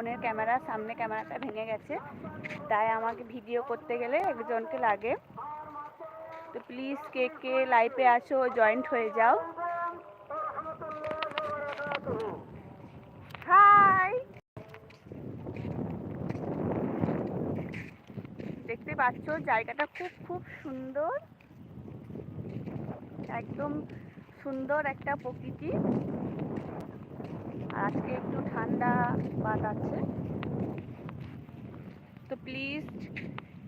ফোনের ক্যামেরা, সামনে ক্যামেরাটা ভেঙে গেছে। তাই আমাকে ভিডিও করতে গেলে একজনকে লাগে। তো প্লিজ কে কে লাইফে আছো জয়েন্ট হয়ে যাও। হাই দেখতে পাচ্ছ, জায়গাটা খুব খুব সুন্দর। একদম সুন্দর একটা প্রকৃতি। আজকে একটু ঠান্ডা বাদ আছে তো প্লিজ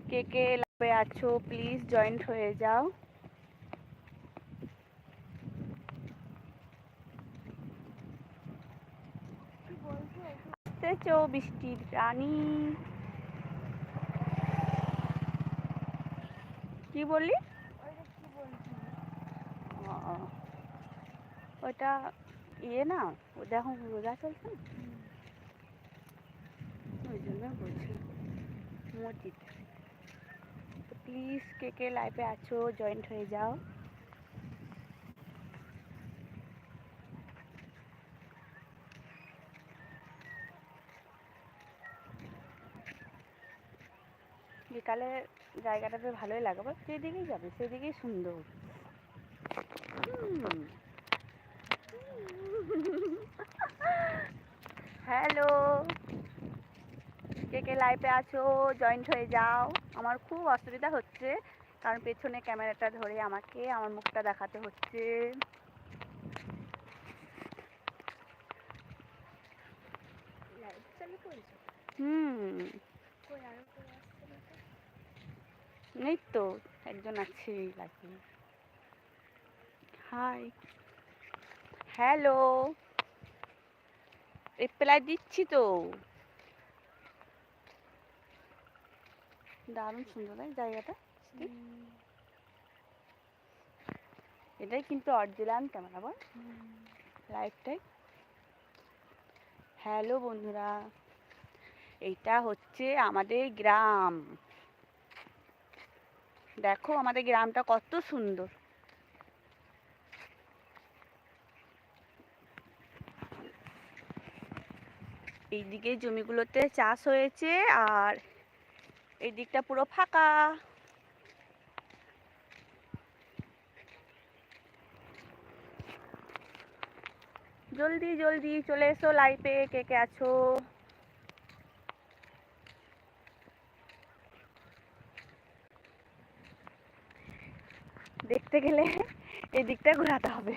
কে কে লাভে আছো প্লিজ জয়েন্ট হয়ে যাও। বৃষ্টির রানী। কি বললি? ওটা ইয়ে না এখন রোজা চলছে না? ওই জন্য বলছি, মসজিদ। প্লিজ কে কে লাইফে আছো জয়েন্ট হয়ে যাও। বিকালে জায়গাটা ভালোই লাগে যেদিকেই যাবে, সেদিকেই সুন্দর হুম। হ্যালো কে কে লাইভে আছো জয়েন্ট হয়ে যাও। আমার খুব অসুবিধা হচ্ছে, কারণ পেছনে ক্যামেরাটা ধরে আমাকে আমার মুখটা দেখাতে হচ্ছে। হুম। এই তো, একজন আছে লাইভে হাই হ্যালো রিপ্লাই দিচ্ছি তো। দারুণ সুন্দর তাই জায়গাটা এটাই কিন্তু অরিজিনাল ক্যামেরা বল লাইফটাই। হ্যালো বন্ধুরা এইটা হচ্ছে আমাদের গ্রাম। দেখো আমাদের গ্রামটা কত সুন্দর। এইদিকে জমিগুলোতে চাষ হয়েছে আর এই দিকটা পুরো ফাঁকা। জলদি জলদি চলে এসো লাইফে কে কে আছো? দেখতে গেলে এই দিকটা ঘোরাতে হবে।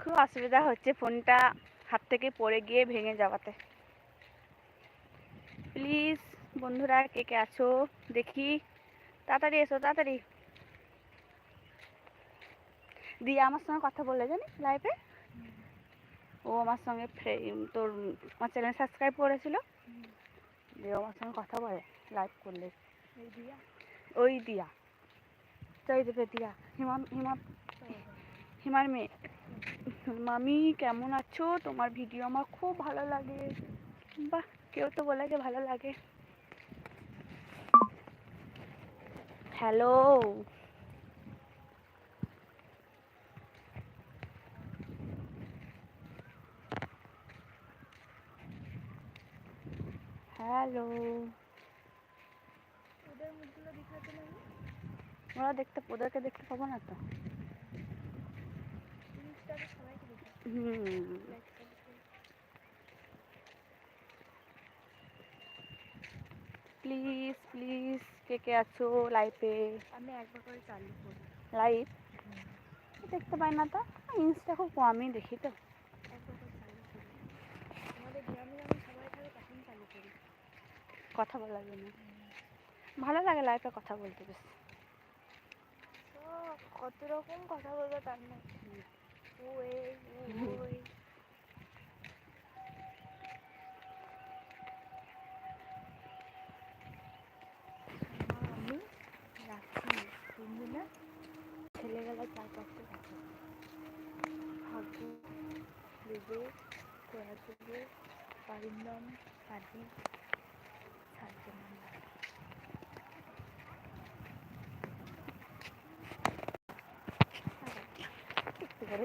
খুব অসুবিধা হচ্ছে ফোনটা হাত থেকে পড়ে গিয়ে ভেঙে যাওয়াতে। প্লিজ বন্ধুরা কে কে আছো? দেখি। তাড়াতাড়ি এসো তাড়াতাড়ি। দিয়ে আমার সঙ্গে কথা বললে জানিস লাইভে ও আমার সঙ্গে তোর আমার চ্যানেল সাবস্ক্রাইব করেছিল? দিয়ে আমার সঙ্গে কথা বলে লাইভ করলে। ওই দিয়া। চাই দেবে দিয়া। হিমা হিমা হিমার মেয়ে। মামি কেমন আছো? তোমার ভিডিও আমার খুব ভালো লাগে। বাহ কেউ তো বলে যে ভালো লাগে। হ্যালো। হ্যালো। ওরা দেখতে ওদেরকে দেখতে পাবো না তো? হুম। Please please. কে কে আছো লাইভে আমি একবার করে চালু করি। লাইভ দেখতে পাই না তো। ইনস্টা খুব কমই দেখি তো। কথা বলার জন্য ভালো লাগে লাইভে কথা বলতে বেশ। তো কত রকম কথা বলব তার না ও এই ও ওই আমি রাখি তিনজনে ছেলেবেলা চার পাঁচটা থাকে বিবেক প্রয়াতুবে পারিন্দম আদি